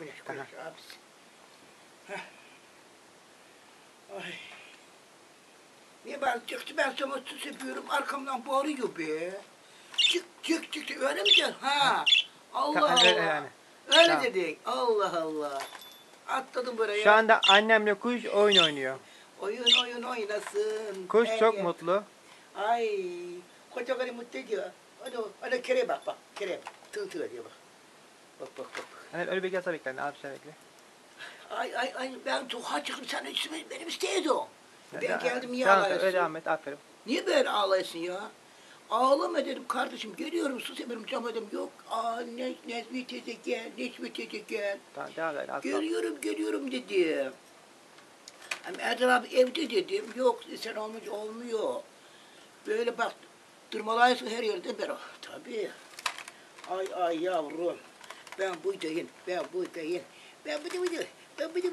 güneş güneş abisi. Heh. Ay. Niye ben çıktı ben sana sus yapıyorum arkamdan bağırıyor be. Çık çık çık öyle mi diyorsun? Ha. Allah Allah. öyle yani. Öyle Tamam. dedik. Allah Allah. Atladım buraya. Şu anda annemle kuş oyun oynuyor. Oyun oyun oynasın. Kuş çok Ege. mutlu. Ay. Koca karı mutlu ediyor. Hadi hadi kere bak bak. Kere bak. Tığ tığ diyor bak. Bak bak bak. Hani öyle bir gelse bekle. Ne yapacağını bekle. Ay ay ay ben sokağa çıkıp sen üstüme benim istiyordun. Ben geldim niye Tamam, Öyle ağlıyorsun? devam et. Aferin. Niye böyle ağlıyorsun ya? Ağlama dedim kardeşim geliyorum sus emirim cam dedim yok. Aa ne, Nezmi teyze gel, Necmi teyze gel. Tamam devam et. Geliyorum geliyorum dedim. Hem Erdal abi evde dedim. Yok sen olmuş olmuyor. Böyle bak tırmalaysın her yerde ben Tabii. Ay ay yavrum. Ben buradayım. Ben buradayım. Ben buradayım. Ben buradayım.